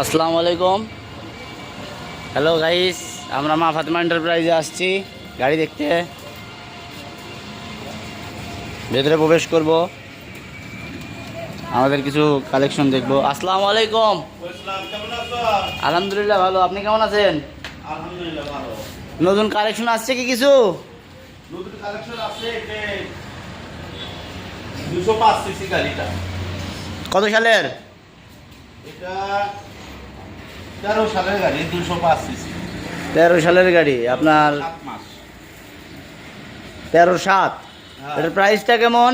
আসসালামু আলাইকুম। Hello guys আমরা মা ফাতেমা এন্টারপ্রাইজে আসছি। গাড়ি দেখতে। ভেতরে প্রবেশ করব। আমাদের কিছু কালেকশন দেখব। আসসালামু আলাইকুম। আলহামদুলিল্লাহ ভালো। আপনি কেমন আছেন? নতুন কালেকশন আসছে কি কিছু? নতুন কালেকশন আছে দুশো পাঁচ সিসি গাড়িটা। কত সালের? এটা তেরো সালের গাড়ি দুশো পাঁচ সিসি। তেরো সালের গাড়ি আপনার তেরো সাত। হ্যাঁ। এটার প্রাইসটা কেমন?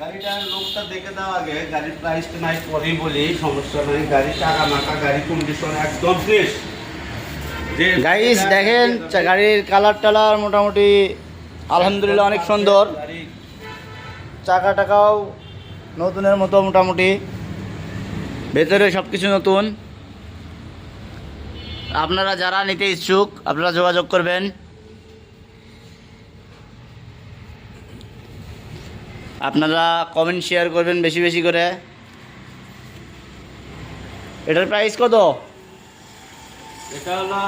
গাড়িটার লোকটা দেখে দাও আগে গাড়ির প্রাইসটা নাই পরেই বলি সমস্যা নাই গাড়ি টাকা মাকা গাড়ি কন্ডিশন একদম ফ্রেশ গাইস দেখেন গাড়ির কালার টালার মোটামুটি আলহামদুলিল্লাহ অনেক সুন্দর। চাকা টাকাও নতুনের মতো মোটামুটি। ভেতরে সব কিছু নতুন। আপনারা যারা নিতে ইচ্ছুক আপনারা যোগাযোগ করবেন। আপনারা কমেন্ট শেয়ার করবেন বেশি বেশি করে। এটার প্রাইস কত? এটা হলো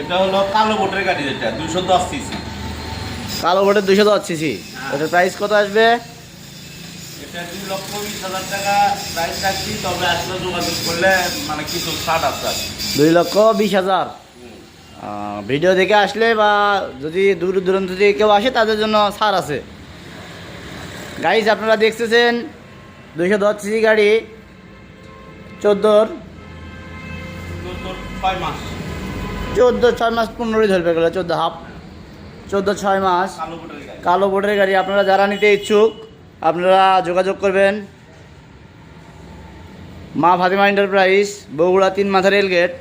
এটা হলো কালো বোটের গাড়ি যেটা দুশো দশ সিসি। কালো বোর্ডের দুশো দশ সিসি। এটার প্রাইস কত আসবে? দুই লক্ষ বিশ হাজার টাকা প্রাইস রাখছি তবে আসলে যোগাযোগ করলে মানে কিছু ছাড় আছে দুই লক্ষ বিশ হাজার? ভিডিও দেখে আসলে বা যদি দূর দূরান্ত থেকে কেউ আসে তাদের জন্য ছাড় আছে। গাইজ আপনারা দেখতেছেন দুইশো দশ সিসি গাড়ি চোদ্দোর? ছয় মাস। চোদ্দ ছয় মাস পনেরোই ধরবে গেলে চোদ্দ হাফ চোদ্দ ছয় মাস। কালো বোর্ডের গাড়ি আপনারা যারা নিতে ইচ্ছুক আপনারা যোগাযোগ করবেন। মা ফাতিমা এন্টারপ্রাইজ বগুড়া তিন মাথা রেল গেট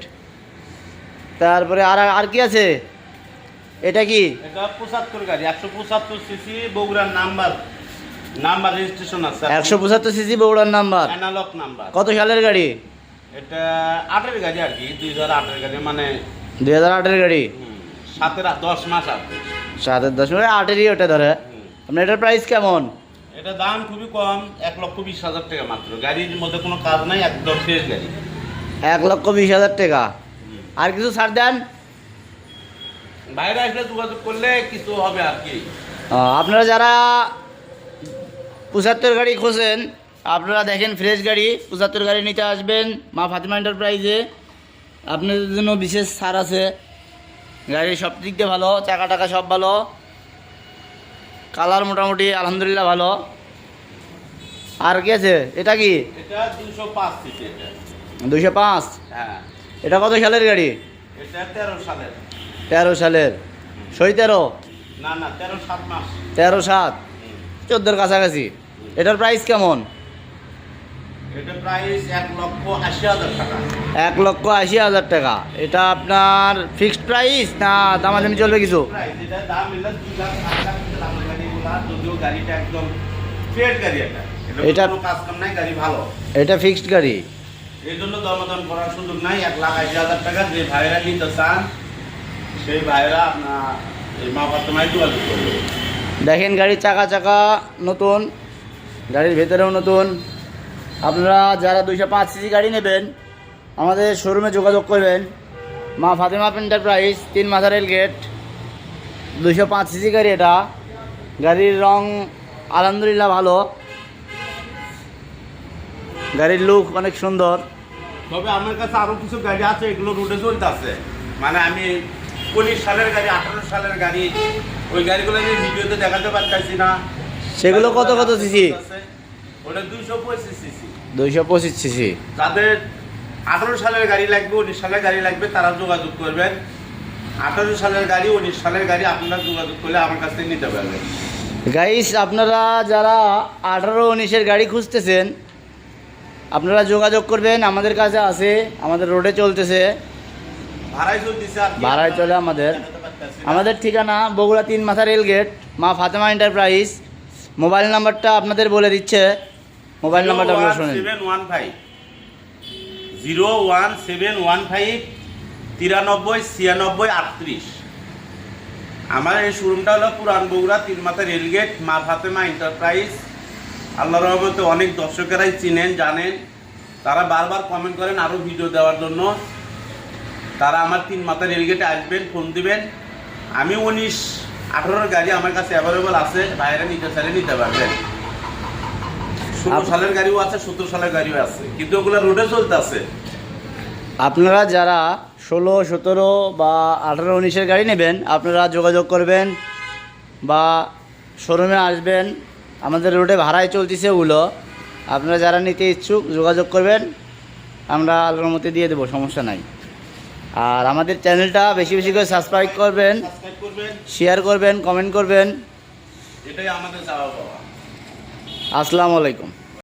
তারপরে আর আর কি আছে? এটা কি? এটা পঁচাত্তর গাড়ি একশো পঁচাত্তর সিসি বগুড়ার নাম্বার। নাম্বার রেজিস্ট্রেশন আছে। একশো পঁচাত্তর সিসি বগুড়ার নাম্বার। Analogue number. কত সালের গাড়ি? এটা আটের গাড়ি আর কি দুই হাজার আটের গাড়ি মানে দুই হাজার আটের গাড়ি? সাতের দশ মাস আর সাতের দশ মিনিট আটেরই ওটা ধরে। আপনার এটার প্রাইস কেমন? এটা দাম খুবই কম এক লক্ষ বিশ হাজার টাকা মাত্র। গাড়ির মধ্যে কোনো কাজ নাই একদম ফ্রেশ গাড়ি। এক লক্ষ বিশ হাজার টাকা। আর কিছু ছাড় দেন? বাইরে আসলে যোগাযোগ করলে কিছু হবে আর কি। আপনারা যারা পঁচাত্তর গাড়ি খোঁজেন আপনারা দেখেন ফ্রেশ গাড়ি পঁচাত্তর গাড়ি নিতে আসবেন মা ফাতিমা এন্টারপ্রাইজে আপনাদের জন্য বিশেষ ছাড় আছে। গাড়ির সব দিক দিয়ে ভালো চাকা টাকা সব ভালো। কালার মোটামুটি আলহামদুলিল্লাহ ভালো। আর কি আছে? এটা কি? দুইশো পাঁচ এটা। হ্যাঁ। এটা কত সালের গাড়ি? তেরো সালের। সই তেরো? না না তেরো সাত চোদ্দোর কাছাকাছি। এটার প্রাইস কেমন? এক লক্ষ আশি হাজার টাকা। এটা আপনার ফিক্সড প্রাইস না দামাদামি চলবে কিছু? এটা এটা ফিক্সড গাড়ি এই জন্য দরমাদম করার সুযোগ নাই এক লাখ আশি হাজার টাকা যে ভাইরা নিতে চান সেই ভাইরা আপনার এই মা বর্তমানে যোগাযোগ করবে। দেখেন গাড়ির চাকা চাকা নতুন গাড়ির ভেতরেও নতুন। আপনারা যারা দুইশো পাঁচ সিসি গাড়ি নেবেন আমাদের শোরুমে যোগাযোগ করবেন। মা ফাতেমা এন্টারপ্রাইজ তিন মাথা রেল গেট দুইশো পাঁচ সিসি গাড়ি এটা। গাড়ির রং আলহামদুলিল্লাহ ভালো। গাড়ির লুক অনেক সুন্দর। তবে আমার কাছে আরও কিছু গাড়ি আছে এগুলো রোডে চলতে আছে মানে আমি উনিশ সালের গাড়ি আঠারো সালের গাড়ি ওই গাড়িগুলো আমি ভিডিওতে দেখাতে পারতেছি না। সেগুলো কত কত সিসি? ওটা দুইশো পঁচিশ সিসি দুইশো পঁচিশ সিসি যাদের আঠারো সালের গাড়ি লাগবে উনিশ সালের গাড়ি লাগবে তারা যোগাযোগ করবেন। আঠারো সালের গাড়ি উনিশ সালের গাড়ি আপনারা যোগাযোগ করলে আমার কাছ থেকে নিতে পারবেন। গাইস আপনারা যারা আঠারো উনিশের গাড়ি খুঁজতেছেন আপনারা যোগাযোগ করবেন। আমাদের কাছে আছে আমাদের রোডে চলতেছে। ভাড়ায় চলে আমাদের। আমাদের ঠিকানা বগুড়া তিন মাথা রেলগেট মা ফাতেমা এন্টারপ্রাইজ মোবাইল নাম্বারটা আপনাদের বলে দিচ্ছে। মোবাইল নাম্বারটা আপনারা শোনেন। Seven one five. Zero one seven one five, তিরানব্বই, ছিয়ানব্বই, আটত্রিশ। আমার এই শোরুমটা হলো পুরান বগুড়া তিন মাথা রেলগেট মা ফাতেমা এন্টারপ্রাইজ। আল্লাহ রহমতে অনেক দর্শকেরাই চিনেন, জানেন। তারা বারবার কমেন্ট করেন আরও ভিডিও দেওয়ার জন্য। তারা আমার তিন মাথা রেলগেটে আসবেন ফোন দিবেন। আমি উনিশ আঠারোর গাড়ি আমার কাছে অ্যাভেলেবল আছে, বাইরে নিতে চাইলে নিতে পারবেন। ষোলো সালের গাড়িও আছে সালের গাড়িও আছে কিন্তু ওগুলো রোডে আপনারা যারা ষোলো সতেরো বা আঠারো উনিশের গাড়ি নেবেন আপনারা যোগাযোগ করবেন বা শোরুমে আসবেন। আমাদের রোডে ভাড়ায় চলতেছে ওগুলো। আপনারা যারা নিতে ইচ্ছুক যোগাযোগ করবেন আমরা আলোর মধ্যে দিয়ে দেবো সমস্যা নাই। আর আমাদের চ্যানেলটা বেশি বেশি করে সাবস্ক্রাইব করবেন সাবস্ক্রাইব করবেন। শেয়ার করবেন কমেন্ট করবেন। এটাই আমাদের চাওয়া পাওয়া। আসসালামু আলাইকুম।